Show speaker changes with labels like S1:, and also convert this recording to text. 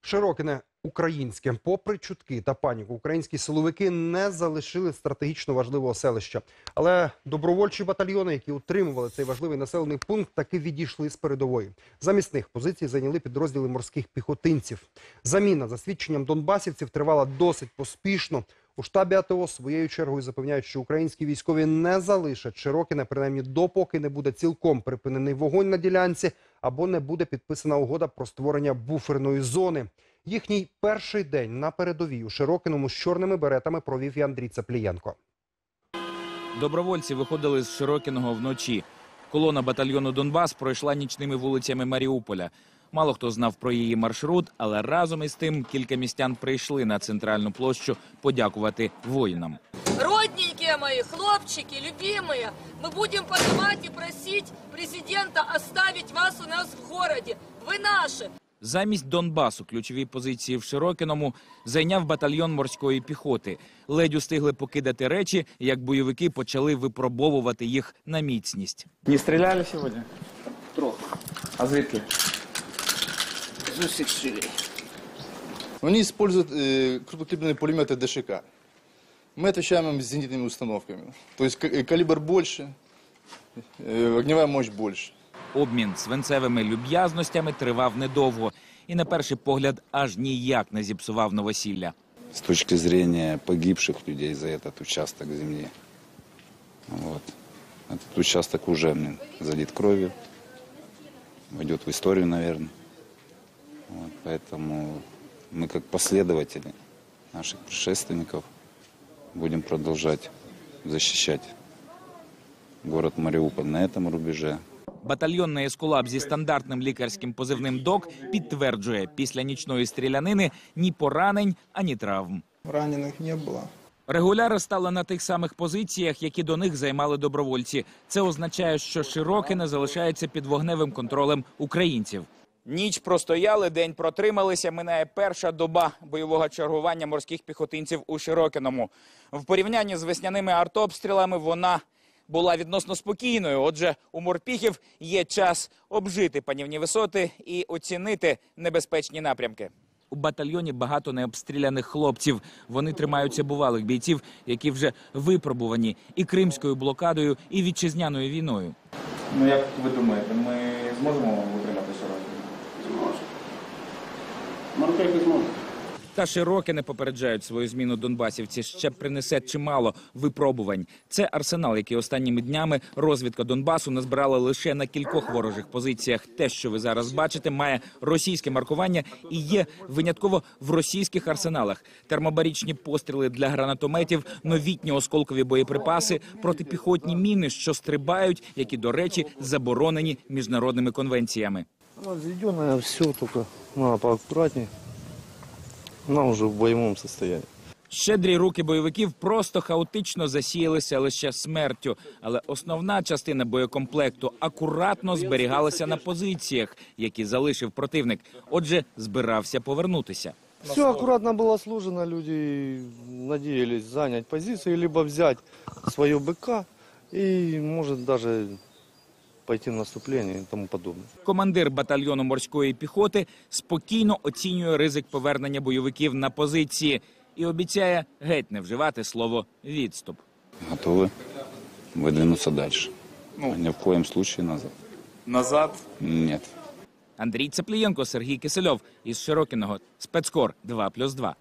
S1: Широкине українське. Попри чутки та паніку, українські силовики не залишили стратегічно важливого селища. Але добровольчі батальйони, які утримували цей важливий населений пункт, таки відійшли з передової. Замість них позиції зайняли підрозділи морських піхотинців. Заміна за свідченням донбасівців тривала досить поспішно. У штабі АТО своєю чергою запевняють, що українські військові не залишать Широкине, принаймні допоки не буде цілком припинений вогонь на ділянці або не буде підписана угода про створення буферної зони. Їхній перший день на передовій у Широкиному з чорними беретами провів і Андрій Цаплієнко.
S2: Добровольці виходили з Широкіного вночі. Колона батальйону Донбас пройшла нічними вулицями Маріуполя. Мало хто знав про її маршрут, але разом із тим кілька містян прийшли на центральну площу подякувати воїнам.
S3: Родненькие мои, хлопчики, любимые, мы будем поднимать и просить президента оставить вас у нас в городе. Вы наши.
S2: Замість Донбасу ключові позиції в Широкіному зайняв батальйон морської піхоти. Ледь устигли покидати речі, як бойовики почали випробовувати їх на міцність.
S4: Не стріляли сьогодні?
S5: Трохи.
S4: А звідки?
S5: З усіх щелей.
S6: Они используют э, крупнокалиберные пулеметы ДШК. Мы отвечаем им с зенитными установками. То есть к- э, калибр больше, э, огневая мощь больше.
S2: Обмін свинцевими люб'язностями тривав недовго і, на перший погляд, аж ніяк не зіпсував новосілля.
S7: с точки зрения погибших людей за этот участок земли. Вот. Этот участок уже блин, залит кровью, войдет в историю, наверное. Вот, поэтому мы как последователи наших предшественников будем продолжать защищать город Мариуполь на этом рубеже.
S2: Батальйонний ескулап зі стандартним лікарським позивним ДОК підтверджує, після нічної стрілянини ні поранень, ані травм.
S4: Ранених не було.
S2: Регуляри стали на тих самих позиціях, які до них займали добровольці. Це означає, що Широкине залишається під вогневим контролем українців. Ніч простояли, день протрималися. Минає перша доба бойового чергування морських піхотинців у Широкиному. В порівнянні з весняними артобстрілами вона була відносно спокійною. Отже, у морпіхів є час обжити панівні висоти і оцінити небезпечні напрямки. У батальйоні багато необстріляних хлопців. Вони тримаються бувалих бійців, які вже випробувані і кримською блокадою, і вітчизняною війною.
S4: Ну як ви думаєте, ми зможемо витримати.
S5: Морпехи зможуть.
S2: Та широке не попереджають свою зміну донбасівці. Ще принесе чимало випробувань. Це арсенал, який останніми днями розвідка Донбасу назбирала лише на кількох ворожих позиціях. Те, що ви зараз бачите, має російське маркування і є винятково в російських арсеналах. Термобарічні постріли для гранатометів, новітні осколкові боєприпаси, протипіхотні міни, що стрибають, які, до речі, заборонені міжнародними конвенціями.
S8: Разведенная все, только надо поаккуратнее. Она уже в боевом состоянии.
S2: Щедрі руки бойовиків просто хаотично засіяли селище смертю, але основна частина боєкомплекту акуратно зберігалася на позиціях, які залишив противник. Отже, збирався повернутися.
S8: Все аккуратно было сложено, люди надеялись занять позиции, либо взять свое БК и, может, даже пойти в наступление и тому подобное.
S2: Командир батальйону морської піхоти спокійно оцінює ризик повернення бойовиків на позиції і обіцяє геть не вживати слово відступ.
S7: Готовы выдвинуться дальше. Ни в коем случае назад.
S4: Назад.
S7: Нет.
S2: Андрій Цеплієнко, Сергій Кисельов із Широкіного. Спецкор 2+,2.